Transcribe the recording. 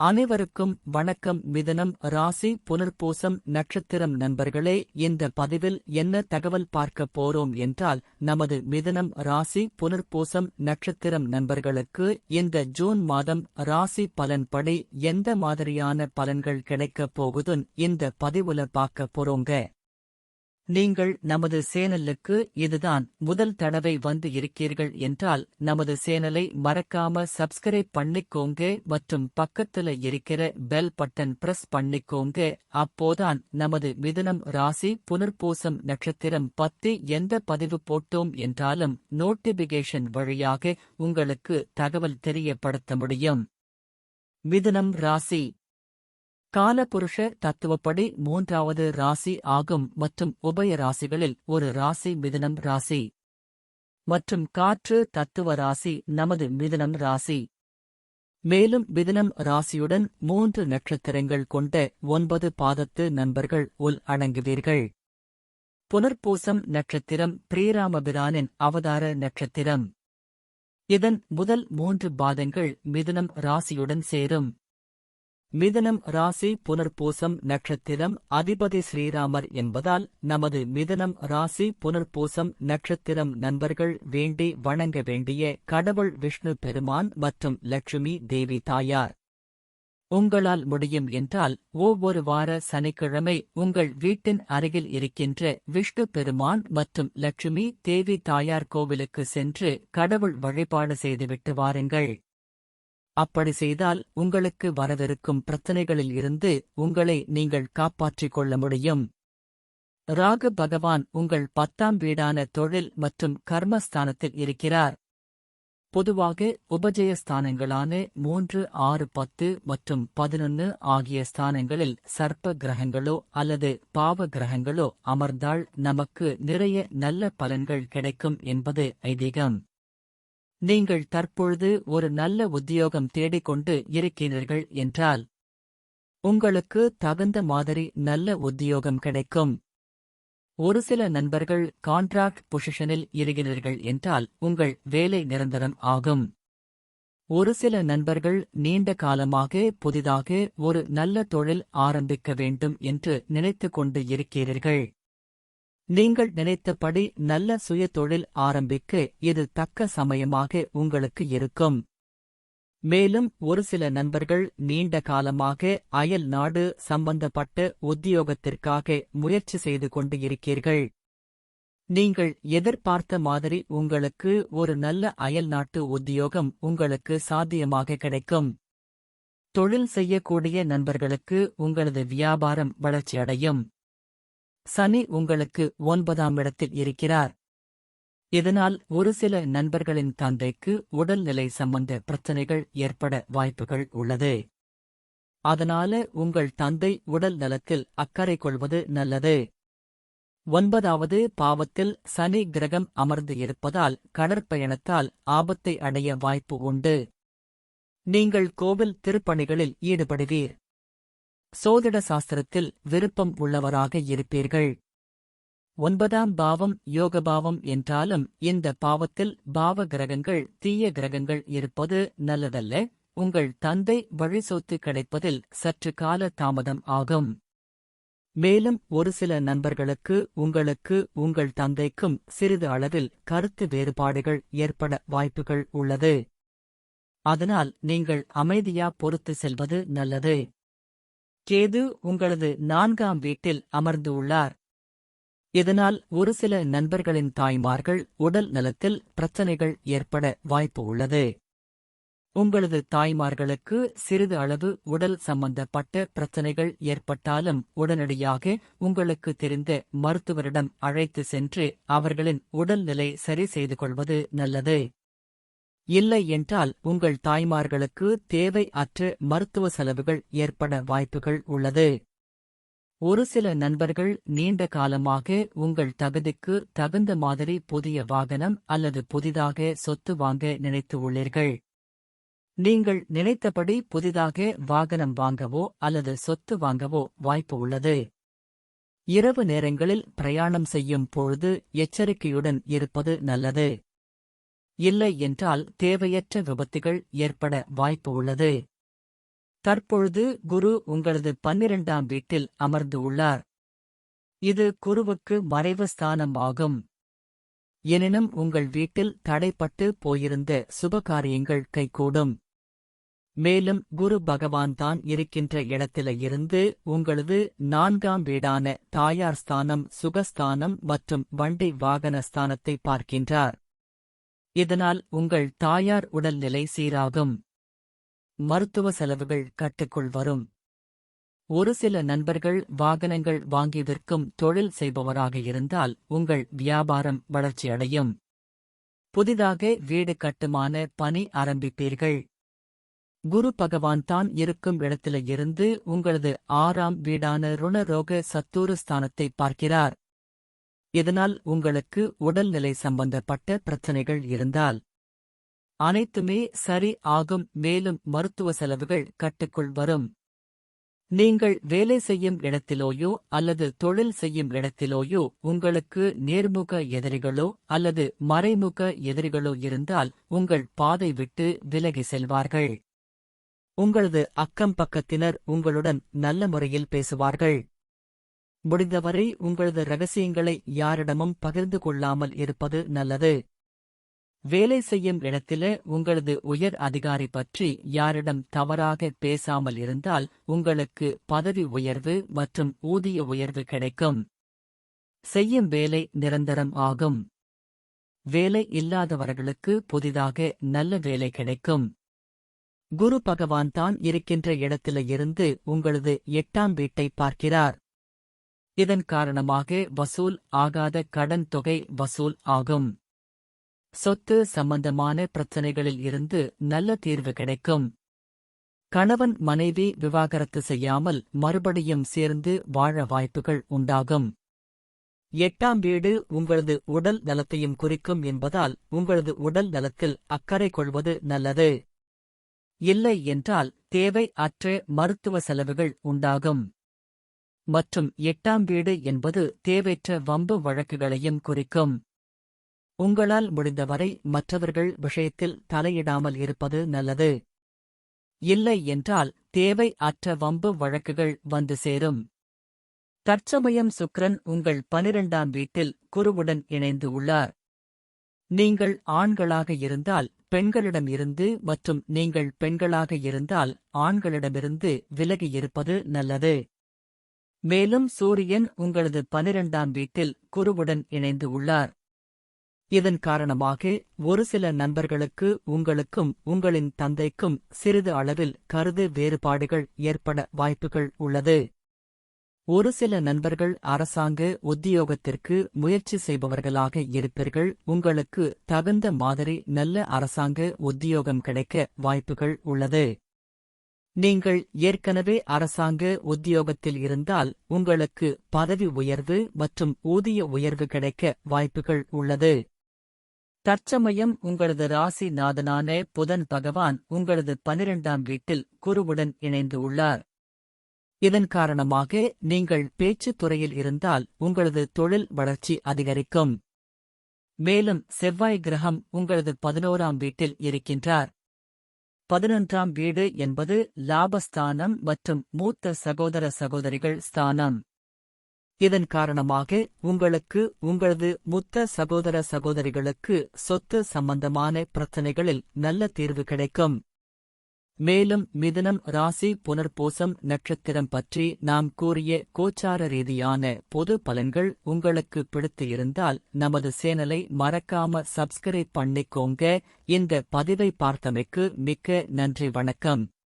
அனைவருக்கும் வணக்கம். மிதனம் ராசி புனர்பூசம் நட்சத்திரம் நண்பர்களே இந்த பதிவில் என்ன தகவல் பார்க்க போறோம் என்றால் நமது மிதனம் ராசி புனர்பூசம் நட்சத்திரம் நண்பர்களுக்கு இந்த ஜூன் மாதம் ராசி பலன்படி எந்த மாதிரியான பலன்கள் கிடைக்கப் போகுதுன் இந்த பதிவுல பார்க்க போறோங்க. நீங்கள் நமது சேனலுக்கு இதுதான் முதல் தடவை வந்து இருக்கீர்கள் என்றால் நமது சேனலை மறக்காம சப்ஸ்கிரைப் பண்ணிக்கோங்க மற்றும் பக்கத்துல இருக்கிற பெல் பட்டன் பிரஸ் பண்ணிக்கோங்க. அப்போதான் நமது மிதுனம் ராசி புனர்பூசம் நட்சத்திரம் பத்தி எந்த பதிவு போட்டோம் என்றாலும் நோட்டிபிகேஷன் வழியாக உங்களுக்கு தகவல் தெரியப்படுத்த முடியும். மிதுனம் ராசி காலபுருஷ தத்துவப்படி மூன்றாவது ராசி ஆகும் மற்றும் உபய ராசிகளில் ஒரு ராசி மிதனம் ராசி. மற்றும் காற்று தத்துவ ராசி நமது மிதுனம் ராசி. மேலும் மிதனம் ராசியுடன் மூன்று நட்சத்திரங்கள் கொண்ட ஒன்பது பாதத்து நண்பர்கள் உள் அடங்குவீர்கள். புனர்பூசம் நட்சத்திரம் பிரீராமபிரானின் அவதார நட்சத்திரம். இதன் முதல் மூன்று பாதங்கள் மிதுனம் ராசியுடன் சேரும். மிதனம் ராசி புனர்பூசம் நட்சத்திரம் அதிபதி ஸ்ரீராமர் என்பதால் நமது மிதனம் ராசி புனர்பூசம் நட்சத்திரம் நண்பர்கள் வேண்டி வணங்க வேண்டிய கடவுள் விஷ்ணு பெருமான் மற்றும் லட்சுமி தேவி தாயார். உங்களால் முடியும் என்றால் ஒவ்வொரு வார சனிக்கிழமை உங்கள் வீட்டின் அருகில் இருக்கின்ற விஷ்ணு பெருமான் மற்றும் லட்சுமி தேவி தாயார் கோவிலுக்கு சென்று கடவுள் வழிபாடு செய்துவிட்டு வாருங்கள். அப்படி செய்தால் உங்களுக்கு வரவிருக்கும் பிரச்சனைகளில் இருந்து உங்களை நீங்கள் காப்பாற்றிக் கொள்ள முடியும். ராகு பகவான் உங்கள் பத்தாம் வீடான தொழில் மற்றும் கர்மஸ்தானத்தில் இருக்கிறார். பொதுவாக உபஜயஸ்தானங்களான மூன்று ஆறு பத்து மற்றும் பதினொன்று ஆகிய ஸ்தானங்களில் சர்ப்ப கிரகங்களோ அல்லது பாவ கிரகங்களோ அமர்ந்தால் நமக்கு நிறைய நல்ல பலன்கள் கிடைக்கும் என்பது ஐதீகம். நீங்கள் தற்பொழுது ஒரு நல்ல உத்தியோகம் தேடிக்கொண்டு இருக்கிறீர்கள் என்றால் உங்களுக்கு தகுந்த மாதிரி நல்ல உத்தியோகம் கிடைக்கும். ஒரு சில நண்பர்கள் கான்ட்ராக்ட் பொசிஷனில் இருக்கிறீர்கள் என்றால் உங்கள் வேலை நிரந்தரம் ஆகும். ஒரு சில நண்பர்கள் நீண்ட காலமாக புதிதாக ஒரு நல்ல தொழில் ஆரம்பிக்க வேண்டும் என்று நினைத்து கொண்டு இருக்கிறீர்கள். நீங்கள் நினைத்தபடி நல்ல சுய தொழில் ஆரம்பிக்க இது தக்க சமயமாக உங்களுக்கு இருக்கும். மேலும் ஒரு சில நண்பர்கள் நீண்ட காலமாக அயல் நாடு சம்பந்தப்பட்ட உத்தியோகத்திற்காக முயற்சி செய்து கொண்டு இருக்கீர்கள் நீங்கள் எதிர்பார்த்த மாதிரி உங்களுக்கு ஒரு நல்ல அயல் நாட்டு உத்தியோகம் உங்களுக்கு சாத்தியமாக கிடைக்கும். தொழில் செய்யக்கூடிய நண்பர்களுக்கு உங்களது வியாபாரம் வளர்ச்சியடையும். சனி உங்களுக்கு ஒன்பதாம் இடத்தில் இருக்கிறார். இதனால் ஒரு சில நண்பர்களின் தந்தைக்கு உடல்நிலை சம்பந்த பிரச்சனைகள் ஏற்பட வாய்ப்புகள் உள்ளது. அதனால உங்கள் தந்தை உடல் நலத்தில் அக்கறை கொள்வது நல்லது. ஒன்பதாவது பாவத்தில் சனி கிரகம் அமர்ந்து இருப்பதால் கடற்பயணத்தால் ஆபத்தை அடைய வாய்ப்பு உண்டு. நீங்கள் கோவில் திருப்பணிகளில் ஈடுபடுவீர். சோதிட சாஸ்திரத்தில் விருப்பம் உள்ளவராக இருப்பீர்கள். ஒன்பதாம் பாவம் யோகபாவம் என்றாலும் இந்த பாவத்தில் பாவ கிரகங்கள் தீய கிரகங்கள் இருப்பது நல்லதல்ல. உங்கள் தந்தை வழி சொத்து கிடைப்பதில் சற்று கால தாமதம் ஆகும். மேலும் ஒரு சில நண்பர்களுக்கு உங்களுக்கு உங்கள் தந்தைக்கும் சிறிது அளவில் கருத்து வேறுபாடுகள் ஏற்பட வாய்ப்புகள் உள்ளது. அதனால் நீங்கள் அமைதியா பொறுத்து செல்வது நல்லது. கேது உங்களது நான்காம் வீட்டில் அமர்ந்து உள்ளார். இதனால் ஒரு சில நண்பர்களின் தாய்மார்கள் உடல் நலத்தில் பிரச்சனைகள் ஏற்பட வாய்ப்பு உள்ளது. உங்களது தாய்மார்களுக்கு சிறிது அளவு உடல் சம்பந்தப்பட்ட பிரச்சனைகள் ஏற்பட்டாலும் உடனடியாக உங்களுக்கு தெரிந்த மருத்துவரிடம் அழைத்து சென்று அவர்களின் உடல்நிலை சரி செய்து கொள்வது நல்லது. இல்லை என்றால் உங்கள் தாய்மார்களுக்கு தேவை அற்ற மருத்துவ செலவுகள் ஏற்பட வாய்ப்புகள் உள்ளது. ஒரு சில நண்பர்கள் நீண்ட காலமாக உங்கள் தகுதிக்கு தகுந்த மாதிரி புதிய வாகனம் அல்லது புதிதாக சொத்து வாங்க நினைத்து உள்ளீர்கள். நீங்கள் நினைத்தபடி புதிதாக வாகனம் வாங்கவோ அல்லது சொத்து வாங்கவோ வாய்ப்பு உள்ளது. இரவு நேரங்களில் பிரயாணம் செய்யும் பொழுது எச்சரிக்கையுடன் இருப்பது நல்லது. இல்லை என்றால் தேவையற்ற விபத்துகள் ஏற்பட வாய்ப்பு உள்ளது. தற்பொழுது குரு உங்களது பன்னிரண்டாம் வீட்டில் அமர்ந்து உள்ளார். இது குருவுக்கு மறைவு ஸ்தானம் ஆகும் எனினும் உங்கள் வீட்டில் தடைப்பட்டு போயிருந்த சுபகாரியங்கள் கைகூடும். மேலும் குரு பகவான் தான் இருக்கின்ற இடத்தில இருந்து உங்களது நான்காம் வீடான தாயார் ஸ்தானம் சுகஸ்தானம் மற்றும் வண்டி வாகன ஸ்தானத்தை பார்க்கின்றார். இதனால் உங்கள் தாயார் உடல்நிலை சீராகும். மருத்துவ செலவுகள் கட்டுக்குள் வரும். ஒரு சில நண்பர்கள் வாகனங்கள் வாங்கி விற்கும் தொழில் செய்பவராக இருந்தால் உங்கள் வியாபாரம் வளர்ச்சியடையும். புதிதாக வீடு கட்டுமான பணி ஆரம்பிப்பீர்கள். குரு பகவான் தான் இருக்கும் இடத்திலிருந்து உங்களது ஆறாம் வீடான ருணரோக சத்தூரு ஸ்தானத்தை பார்க்கிறார். இதனால் உங்களுக்கு உடல்நிலை சம்பந்தப்பட்ட பிரச்சனைகள் இருந்தால் அனைத்துமே சரி ஆகும் மேலும் மருத்துவ செலவுகள் கட்டுக்குள் வரும். நீங்கள் வேலை செய்யும் இடத்திலோயோ அல்லது தொழில் செய்யும் இடத்திலோயோ உங்களுக்கு நேர்முக எதிரிகளோ அல்லது மறைமுக எதிரிகளோ இருந்தால் உங்கள் பாதை விட்டு விலகி செல்வார்கள். உங்களது அக்கம் பக்கத்தினர் உங்களுடன் நல்ல முறையில் பேசுவார்கள். முடிந்தவரை உங்களது ரகசியங்களை யாரிடமும் பகிர்ந்து கொள்ளாமல் இருப்பது நல்லது. வேலை செய்யும் இடத்தில உங்களது உயர் அதிகாரி பற்றி யாரிடம் தவறாக பேசாமல் இருந்தால் உங்களுக்கு பதவி உயர்வு மற்றும் ஊதிய உயர்வு கிடைக்கும். செய்யும் வேலை நிரந்தரம் ஆகும். வேலை இல்லாதவர்களுக்கு புதிதாக நல்ல வேலை கிடைக்கும். குரு பகவான் தான் இருக்கின்ற இடத்தில இருந்து உங்களது எட்டாம் வீட்டை பார்க்கிறார். இதன் காரணமாக வசூல் ஆகாத கடன் தொகை வசூல் ஆகும். சொத்து சம்பந்தமான பிரச்சனைகளில் இருந்து நல்ல தீர்வு கிடைக்கும். கணவன் மனைவி விவாகரத்து செய்யாமல் மறுபடியும் சேர்ந்து வாழ வாய்ப்புகள் உண்டாகும். எட்டாம் வீடு உங்களது உடல் நலத்தையும் குறிக்கும் என்பதால் உங்களது உடல் நலத்தில் அக்கறை கொள்வது நல்லது. இல்லை என்றால் தேவை அற்ற மருத்துவ செலவுகள் உண்டாகும். மற்றும் எட்டாம் வீடு என்பது தேவையற்ற வம்பு வழக்குகளையும் குறிக்கும். உங்களால் முடிந்தவரை மற்றவர்கள் விஷயத்தில் தலையிடாமல் இருப்பது நல்லது. இல்லை என்றால் தேவை அற்ற வம்பு வழக்குகள் வந்து சேரும். தற்சமயம் சுக்ரன் உங்கள் பனிரெண்டாம் வீட்டில் குருவுடன் இணைந்து உள்ளார். நீங்கள் ஆண்களாக இருந்தால் பெண்களிடம் இருந்து மற்றும் நீங்கள் பெண்களாக இருந்தால் ஆண்களிடமிருந்து விலகி இருப்பது நல்லது. மேலும் சூரியன் உங்களது பனிரெண்டாம் வீட்டில் குருவுடன் இணைந்து உள்ளார். இதன் காரணமாக ஒரு சில நண்பர்களுக்கு உங்களுக்கும் உங்களின் தந்தைக்கும் சிறிது அளவில் கருது வேறுபாடுகள் ஏற்பட வாய்ப்புகள் உள்ளது. ஒரு சில நண்பர்கள் அரசாங்க உத்தியோகத்திற்கு முயற்சி செய்பவர்களாக இருப்பீர்கள். உங்களுக்கு தகுந்த மாதிரி நல்ல அரசாங்க உத்தியோகம் கிடைக்க வாய்ப்புகள் உள்ளது. நீங்கள் ஏற்கனவே அரசாங்க உத்தியோகத்தில் இருந்தால் உங்களுக்கு பதவி உயர்வு மற்றும் ஊதிய உயர்வு கிடைக்க வாய்ப்புகள் உள்ளது. தற்சமயம் உங்களது ராசி நாதனான புதன் பகவான் உங்களது பனிரெண்டாம் வீட்டில் குருவுடன் இணைந்து உள்ளார். இதன் காரணமாக நீங்கள் பேச்சுத் துறையில் இருந்தால் உங்களது தொழில் வளர்ச்சி அதிகரிக்கும். மேலும் செவ்வாய் கிரகம் உங்களது பதினோராம் வீட்டில் இருக்கின்றார். பதினொன்றாம் வீடு என்பது லாபஸ்தானம் மற்றும் மூத்த சகோதர சகோதரிகள் ஸ்தானம். இதன் காரணமாக உங்களுக்கு உங்களது மூத்த சகோதர சகோதரிகளுக்கு சொத்து சம்பந்தமான பிரச்சனைகளில் நல்ல தீர்வு கிடைக்கும். மேலும் மிதனம் ராசி புனர்பூசம் நட்சத்திரம் பற்றி நாம் கூறிய கோச்சார ரீதியான பொது பலன்கள் உங்களுக்கு பிடித்து இருந்தால் நமது சேனலை மறக்காம சப்ஸ்கிரைப் பண்ணிக்கோங்க. இந்த பதிவை பார்த்தமைக்கு மிக்க நன்றி வணக்கம்.